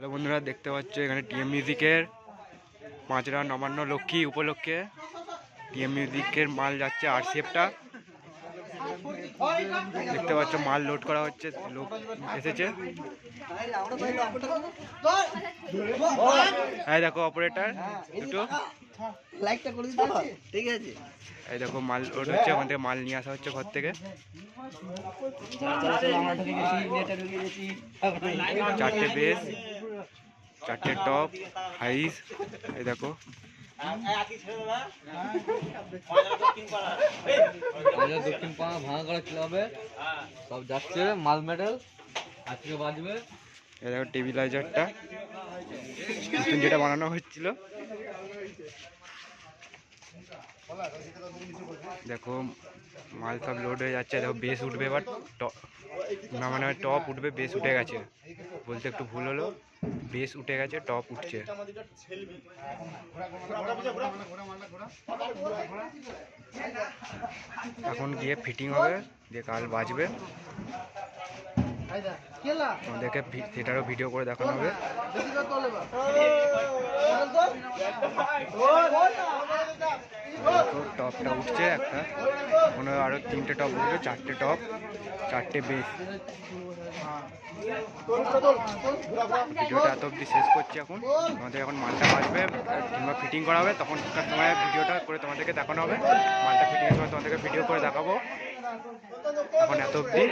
Hello বন্ধুরা, দেখতে পাচ্ছ এখানে টিএম মিউজিকের পাঁচরা নবান্ন লক্ষ্মী উপলক্ষে টিএম মিউজিকের মাল যাচ্ছে আরসিএফটা। দেখতে পাচ্ছ মাল লোড করা হচ্ছে, লোক এসেছে। হ্যাঁ দেখো অপারেটর, দুটো। এই দেখো মাল লোড হচ্ছে, ওখান থেকে মাল নিয়ে আসা হচ্ছে ঘর থেকে। চারটে বেস চারটে টপ হাইস এই দেখো। দক্ষিণ পাড়া ভাঙা করা ক্লাবে সব যাচ্ছে মাল মেডেল আজকে বাজবে। এই দেখো টেবিলাইজারটা নতুন যেটা বানানো হচ্ছিল। দেখো মাল সব লোড হয়ে যাচ্ছে দেখো বেস উঠবে এবার টপ না মানে টপ উঠবে বেস উঠে গেছে। বলতে একটু ভুল হলো। বেস উঠে গেছে, টপ উঠছে। এখন গিয়ে ফিটিং হবে, দিয়ে কাল বাজবে। আমাদেরকে সেটারও ভিডিও করে দেখানো হবে। টপটা উঠছে একটা। মনে আরও আরও তিনটে টপ উঠবে চারটে টপ চারটে বেস ভিডিওটা এত অবধি শেষ করছি এখন। আমাদের এখন মালটা আসবে, কিংবা ফিটিং করা হবে, তখন সময় ভিডিওটা করে তোমাদেরকে দেখানো হবে। মালটা ফিটিংয়ের সময় তোমাদেরকে ভিডিও করে দেখাবো। এখন এত অবধি।